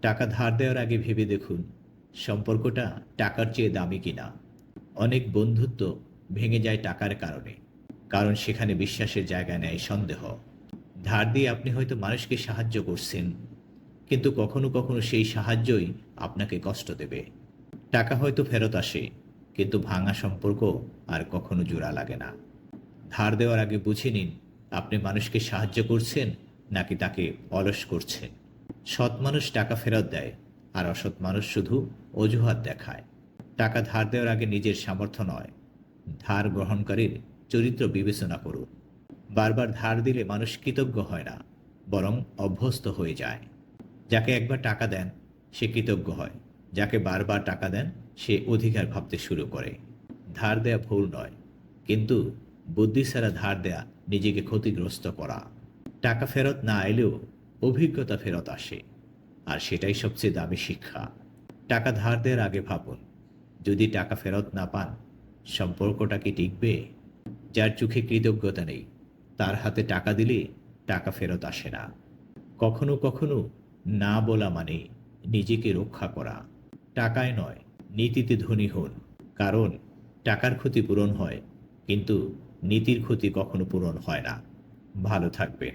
টাকা ধার দেওয়ার আগে ভেবে দেখুন, সম্পর্কটা টাকার চেয়ে দামি কিনা। অনেক বন্ধুত্ব ভেঙে যায় টাকার কারণে, কারণ সেখানে বিশ্বাসের জায়গা নেয় সন্দেহ। ধার দিয়ে আপনি হয়তো মানুষকে সাহায্য করছেন, কিন্তু কখনো কখনো সেই সাহায্যই আপনাকে কষ্ট দেবে। টাকা হয়তো ফেরত আসে, কিন্তু ভাঙা সম্পর্ক আর কখনো জোড়া লাগে না। ধার দেওয়ার আগে বুঝে নিন, আপনি মানুষকে সাহায্য করছেন নাকি তাকে অলস করছেন। সৎ মানুষ টাকা ফেরত দেয়, আর অসৎ মানুষ শুধু অজুহাত দেখায়। টাকা ধার দেওয়ার আগে নিজের সামর্থ্য নয়, ধার গ্রহণকারীর চরিত্র বিবেচনা করুন। বারবার ধার দিলে মানুষ কৃতজ্ঞ হয় না, বরং অভ্যস্ত হয়ে যায়। যাকে একবার টাকা দেন, সে কৃতজ্ঞ হয়। যাকে বারবার টাকা দেন, সে অধিকার ভাবতে শুরু করে। ধার দেয়া ভুল নয়, কিন্তু বুদ্ধি ছাড়া ধার দেয়া নিজেকে ক্ষতিগ্রস্ত করা। টাকা ফেরত না এলেও অভিজ্ঞতা ফেরত আসে। আর সেটাই সবচেয়ে দামি শিক্ষা। টাকা ধার দেওয়ার আগে ভাবুন। যদি টাকা ফেরত না পান, সম্পর্কটা কি টিকবে? যার চোখে কৃতজ্ঞতা নেই, তার হাতে টাকা দিলে টাকা ফেরত আসে না। কখনো কখনো না বলা মানে নিজেকে রক্ষা করা। টাকায় নয়, নীতিতে ধনী হন। কারণ টাকার ক্ষতি পূরণ হয়, কিন্তু নীতির ক্ষতি কখনো পূরণ হয় না। ভালো থাকবেন।